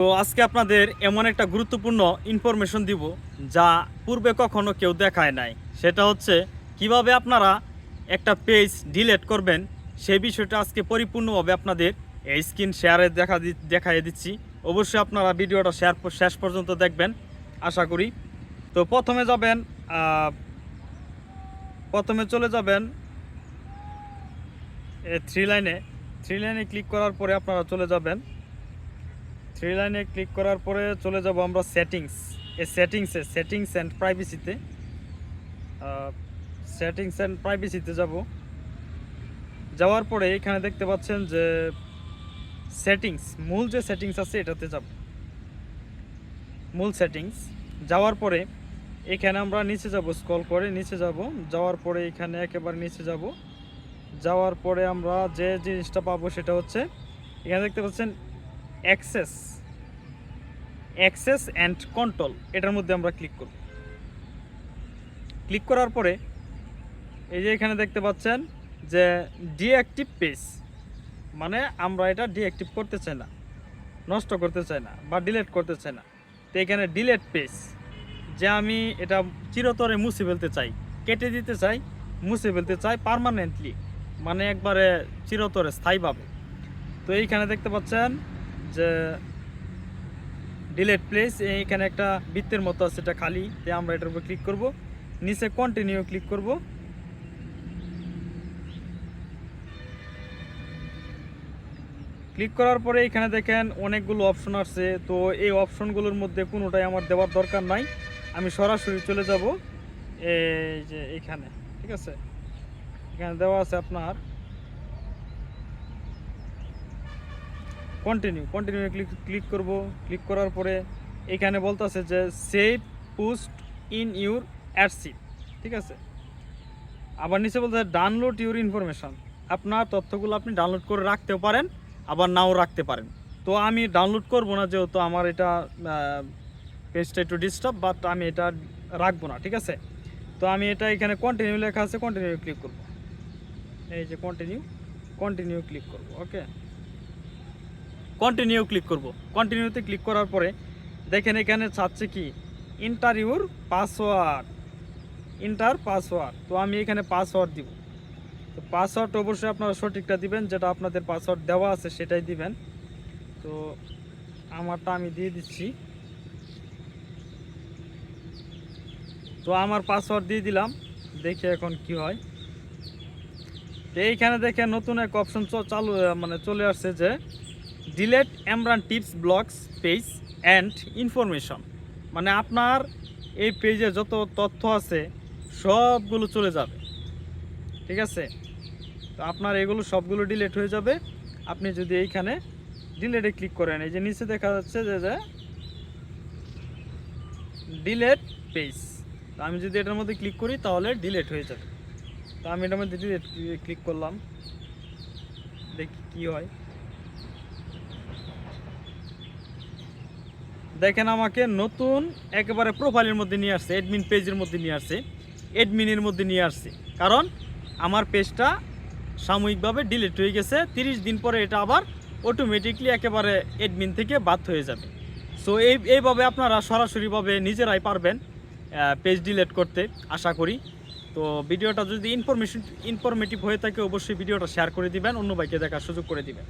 তো আজকে আপনাদের এমন একটা গুরুত্বপূর্ণ ইনফরমেশন দিব যা পূর্বে কখনো কেউ দেখায় নাই। সেটা হচ্ছে, কীভাবে আপনারা একটা পেজ ডিলেট করবেন সেই বিষয়টা আজকে পরিপূর্ণভাবে আপনাদের এই স্ক্রিন শেয়ারে দেখা দি- দেখাইয়ে দিচ্ছি। অবশ্যই আপনারা ভিডিওটা শেয়ার শেষ পর্যন্ত দেখবেন, আশা করি। তো প্রথমে যাবেন প্রথমে চলে যাবেন থ্রি লাইনে থ্রি লাইনে ক্লিক করার পরে আপনারা চলে যাবেন। থ্রি লাইনে ক্লিক করার পরে চলে যাব আমরা সেটিংস এই সেটিংসে সেটিংস অ্যান্ড প্রাইভেসিতে সেটিংস অ্যান্ড প্রাইভেসিতে যাব। যাওয়ার পরে এখানে দেখতে পাচ্ছেন যে সেটিংস মূল যে সেটিংস আছে এটাতে যাব। মূল সেটিংস যাওয়ার পরে এখানে আমরা নিচে যাব স্কল করে নিচে যাব। যাওয়ার পরে এখানে একেবারে নিচে যাব। যাওয়ার পরে আমরা যে জিনিসটা পাবো সেটা হচ্ছে, এখানে দেখতে পাচ্ছেন অ্যাক্সেস অ্যাক্সেস অ্যান্ড কন্ট্রোল, এটার মধ্যে আমরা ক্লিক করব। ক্লিক করার পরে এই যে এখানে দেখতে পাচ্ছেন যে ডিঅ্যাক্টিভ পেজ মানে আমরা এটা ডিঅ্যাক্টিভ করতে চাই না, নষ্ট করতে চাই না বা ডিলেট করতে চাই না। তো এখানে ডিলেট পেজ যে আমি এটা চিরতরে মুছে ফেলতে চাই, কেটে দিতে চাই, মুছে ফেলতে চাই পার্মানেন্টলি মানে একবারে চিরতরে স্থায়ীভাবে। তো এইখানে দেখতে পাচ্ছেন যে ডিলেট প্লেস এইখানে একটা বৃত্তের মতো আছে, এটা খালি। তাই আমরা এটার উপর ক্লিক করব। নিচে কন্টিনিউ ক্লিক করব। ক্লিক করার পরে এখানে দেখেন অনেকগুলো অপশন আছে তো এই অপশনগুলোর মধ্যে কোনোটাই আমার দেওয়ার দরকার নাই। আমি সরাসরি চলে যাব। এই যে এইখানে ঠিক আছে? এখানে দেওয়া আছে আপনার কন্টিনিউ কন্টিনিউ ক্লিক ক্লিক করব। ক্লিক করার পরে এখানে বলতেছে যে সেভ পোস্ট ইন ইউর অ্যাডসিপ ঠিক আছে? আবার নিচে বলতে ডাউনলোড ইউর ইনফরমেশন আপনার তথ্যগুলো আপনি ডাউনলোড করে রাখতেও পারেন, আবার নাও রাখতে পারেন। তো আমি ডাউনলোড করব না যেহেতু আমার এটা পেজটা একটু ডিস্টার্ব বাট আমি এটা রাখব না, ঠিক আছে? তো আমি এটা এখানে কন্টিনিউ লেখা আছে কন্টিনিউ ক্লিক করব। এই যে কন্টিনিউ কন্টিনিউ ক্লিক করব ওকে কন্টিনিউ ক্লিক করব। কন্টিনিউতে ক্লিক করার পরে দেখেন এখানে চাচ্ছে কি? ইন্টারভিউর পাসওয়ার্ড ইন্টার পাসওয়ার্ড তো আমি এখানে পাসওয়ার্ড দিব। তো পাসওয়ার্ড অবশ্যই আপনারা সঠিকটা দিবেন, যেটা আপনাদের পাসওয়ার্ড দেওয়া আছে সেটাই দিবেন। তো আমারটা আমি দিয়ে দিচ্ছি। তো আমার পাসওয়ার্ড দিয়ে দিলাম। দেখি এখন কি হয়। তো এইখানে দেখে নতুন এক অপশন চালু মানে চলে আসছে যে delete Emran tips blogs page and information মানে আপনার এই পেজে যত তথ্য আছে, সবগুলো চলে যাবে। ঠিক আছে? তো আপনার এগুলো সবগুলো ডিলেট হয়ে যাবে। আপনি যদি এইখানে ডিলেটে ক্লিক করেন, এই যে নিচে দেখা যাচ্ছে যে যে ডিলেট পেজ তো আমি যদি এটার মধ্যে ক্লিক করি, তাহলে ডিলেট হয়ে যাবে। তো আমি এটার মধ্যে ডিলেট ক্লিক করলাম। দেখি কি হয়। দেখেন আমাকে নতুন একেবারে প্রোফাইলের মধ্যে নিয়ে আসছে অ্যাডমিন পেজের মধ্যে নিয়ে আসছে অ্যাডমিনের মধ্যে নিয়ে আসছে। কারণ আমার পেজটা সাময়িকভাবে ডিলিট হয়ে গেছে, তিরিশ দিন পরে এটা আবার অটোমেটিকলি একেবারে অ্যাডমিন থেকে বাদ হয়ে যাবে। সো এই, এইভাবে আপনারা সরাসরিভাবে নিজেরাই পারবেন পেজ ডিলেট করতে, আশা করি। তো ভিডিওটা যদি ইনফরমেশন ইনফরমেটিভ হয়ে থাকে, অবশ্যই ভিডিওটা শেয়ার করে দিবেন, অন্য বাইকে দেখার সুযোগ করে দিবেন।